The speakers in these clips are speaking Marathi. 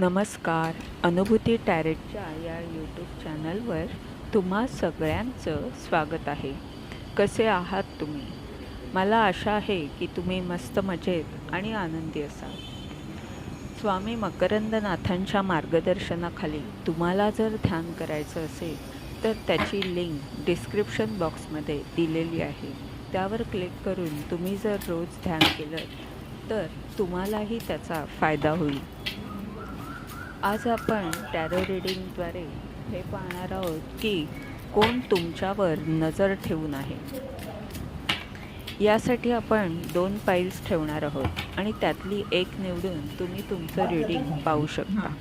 नमस्कार. अनुभूती टॅरेटच्या या यूट्यूब चॅनलवर तुम्हा सगळ्यांचं स्वागत आहे. कसे आहात तुम्ही? मला आशा आहे की तुम्ही मस्त मजेत आणि आनंदी असाल. स्वामी मकरंदनाथांच्या मार्गदर्शनाखाली तुम्हाला जर ध्यान करायचं असेल तर त्याची लिंक डिस्क्रिप्शन बॉक्समध्ये दिलेली आहे. त्यावर क्लिक करून तुम्ही जर रोज ध्यान केलं तर तुम्हालाही त्याचा फायदा होईल. आज आपण टॅरो रिडिंगद्वारे हे पाहणार आहोत की कोण तुमच्यावर नजर ठेवून आहे. यासाठी आपण दोन पाईल्स ठेवणार आहोत आणि त्यातली एक निवडून तुम्ही तुमचं रिडिंग पाहू शकता.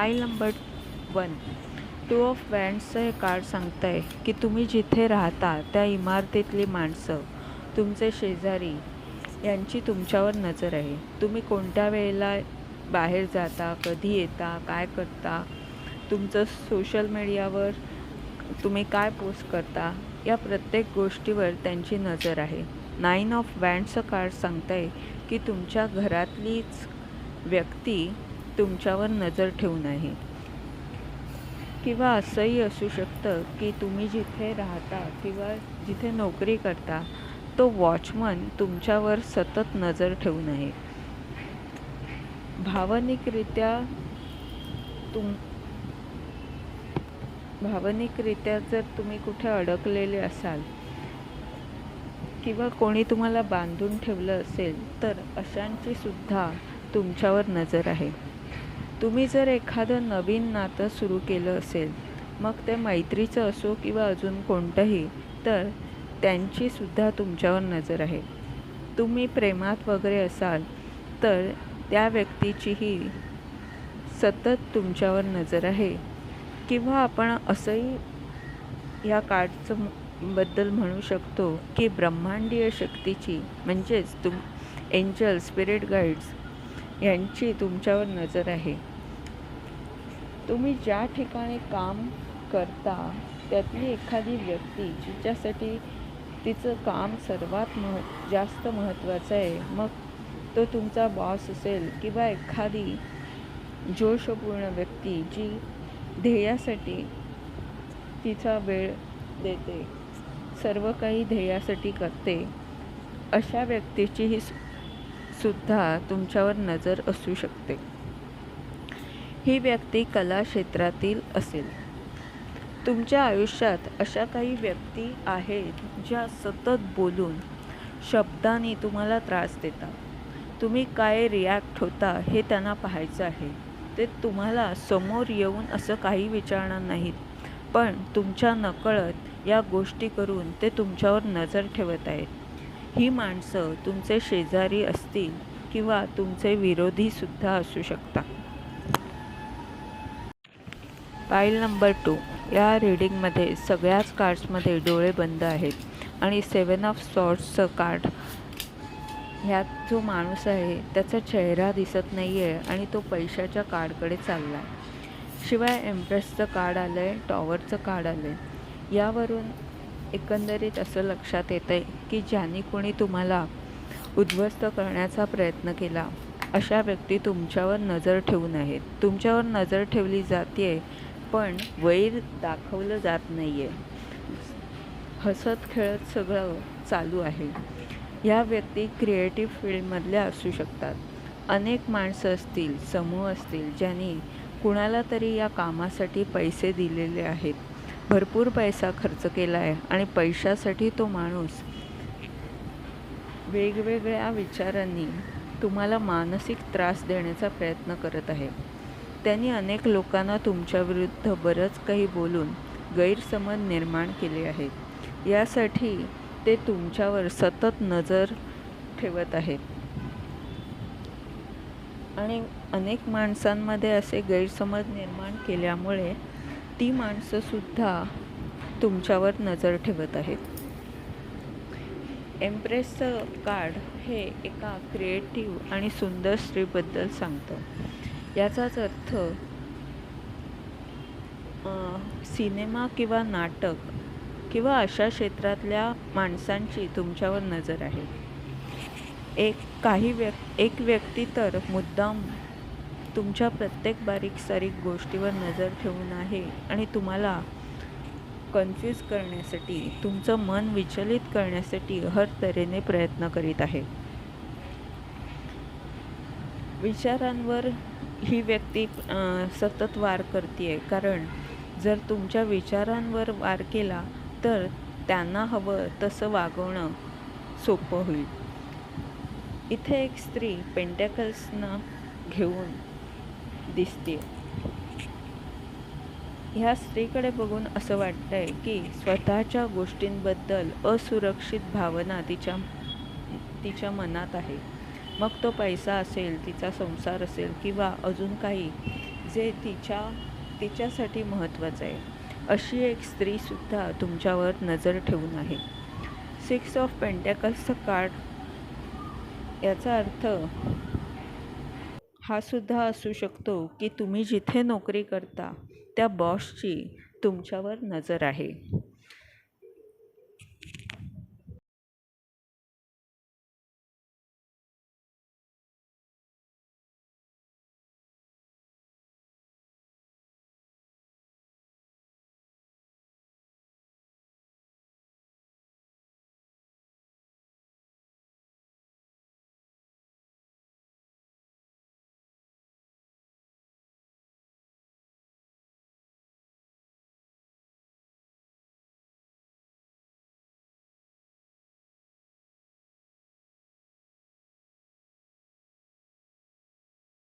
File number one. Two of वँड्सचं हे कार्ड सांगतं आहे की तुम्ही जिथे राहता त्या इमारतीतली माणसं तुमचे शेजारी यांची तुमच्यावर नजर आहे. तुम्ही कोणत्या वेळेला बाहेर जाता कधी येता काय करता तुमचं सोशल मीडियावर तुम्ही काय पोस्ट करता या प्रत्येक गोष्टीवर त्यांची नजर आहे. नाईन ऑफ वँडचं कार्ड सांगतं आहे की तुमच्या घरातलीच व्यक्ती तुमच्यावर नजर ठेवून आहे किंवा असंही असू शकतं की तुम्ही जिथे राहता किंवा जिथे नोकरी करता तो वॉचमन तुमच्यावर सतत नजर ठेवून आहे भावनिकरित्या तुम भावनिकरित्या जर तुम्ही कुठे अडकलेले असाल किंवा कोणी तुम्हाला बांधून ठेवलं असेल तर अशांची सुद्धा तुमच्यावर नजर आहे. तुम्ही जर एखादं नवीन नातं सुरू केलं असेल मग ते मैत्रीचं असो किंवा अजून कोणतंही तर त्यांचीसुद्धा तुमच्यावर नजर आहे. तुम्ही प्रेमात वगैरे असाल तर त्या व्यक्तीचीही सतत तुमच्यावर नजर आहे. किंवा आपण असंही या कार्डचं बद्दल म्हणू शकतो की ब्रह्मांडीय शक्तीची म्हणजेच तुम एंजल स्पिरिट गाईड्स यांची तुमच्यावर नजर आहे. तुम्ही ज्या ठिकाणी काम करता त्यातली एखादी व्यक्ती जिच्यासाठी तिचं काम सर्वात मह जास्त महत्त्वाचं आहे मग तो तुमचा बॉस असेल किंवा एखादी जोशपूर्ण व्यक्ती जी ध्येयासाठी तिचा वेळ देते सर्व काही ध्येयासाठी करते अशा व्यक्तीचीही सु- सुद्धा तुमच्यावर नजर असू शकते. ही व्यक्ती कला क्षेत्रातील असेल. तुमच्या आयुष्यात अशा काही व्यक्ती आहेत ज्या सतत बोलून शब्दांनी तुम्हाला त्रास देतात. तुम्ही काय रिॲक्ट होता हे त्यांना पाहायचं आहे. ते तुम्हाला समोर येऊन असं काही विचारणार नाहीत. पण तुमच्या नकळत या गोष्टी करून ते तुमच्यावर नजर ठेवत आहेत. ही माणसं तुमचे शेजारी असतील किंवा तुमचे विरोधीसुद्धा असू शकतात. फाईल नंबर टू या रीडिंगमध्ये सगळ्याच कार्ड्समध्ये डोळे बंद आहेत. आणि सेवन ऑफ सॉर्ट्सचं कार्ड ह्यात जो माणूस आहे त्याचा चेहरा दिसत नाही आहे आणि तो पैशाच्या कार्डकडे चालला आहे शिवाय एम्प्रेसचं कार्ड आलं आहे टॉवरचं कार्ड आलं आहे यावरून एकंदरीत असं लक्षात येतं आहे की ज्यांनी कोणी तुम्हाला उद्ध्वस्त करण्याचा प्रयत्न केला अशा व्यक्ती तुमच्यावर नजर ठेवून आहेत. तुमच्यावर नजर ठेवली जाते पण वैर दाखवलं जात नाही आहे हसत खेळत सगळं चालू आहे. या व्यक्ती क्रिएटिव्ह फील्डमधल्या असू शकतात. अनेक माणसं असतील समूह असतील ज्यांनी कुणाला तरी या कामासाठी पैसे दिलेले आहेत. भरपूर पैसा खर्च केला आहे आणि पैशासाठी तो माणूस वेगवेगळ्या विचारांनी तुम्हाला मानसिक त्रास देण्याचा प्रयत्न करत आहे. त्यांनी अनेक लोकांना तुमच्याविरुद्ध बरंच काही बोलून गैरसमज निर्माण केले आहेत. यासाठी ते तुमच्यावर सतत नजर ठेवत आहेत. आणि अनेक माणसांमध्ये असे गैरसमज निर्माण केल्यामुळे ती माणसंसुद्धा तुमच्यावर नजर ठेवत आहेत. एम्प्रेसचं कार्ड हे एका क्रिएटिव्ह आणि सुंदर स्त्रीबद्दल सांगतं. याचाच अर्थ सिनेमा किंवा नाटक किंवा अशा क्षेत्रातल्या माणसांची तुमच्यावर नजर आहे. एक काही व्यक् एक व्यक्ती तर मुद्दाम तुमच्या प्रत्येक बारीक सारीक गोष्टीवर नजर ठेवून आहे आणि तुम्हाला कन्फ्यूज करण्यासाठी तुमचं मन विचलित करण्यासाठी हर तऱ्हेने प्रयत्न करीत आहे. विचारांवर ही व्यक्ती सतत वार करते आहे कारण जर तुमच्या विचारांवर वार केला तर त्यांना हवं तसं वागवणं सोपं होईल. इथे एक स्त्री पेंटॅकल्सना घेऊन दिसते ह्या स्त्रीकडे बघून असं वाटतंय की स्वतःच्या गोष्टींबद्दल असुरक्षित भावना तिच्या तिच्या मनात आहे. मग तो पैसा असेल तिचा संसार असेल किंवा अजून काही जे तिच्या तिच्यासाठी महत्त्वाचं आहे. अशी एक स्त्रीसुद्धा तुमच्यावर नजर ठेवून आहे. सिक्स ऑफ पेंटॅकल्सचं कार्ड याचा अर्थ हा सुद्धा असू शकतो की तुम्ही जिथे नोकरी करता त्या बॉसची तुमच्यावर नजर आहे.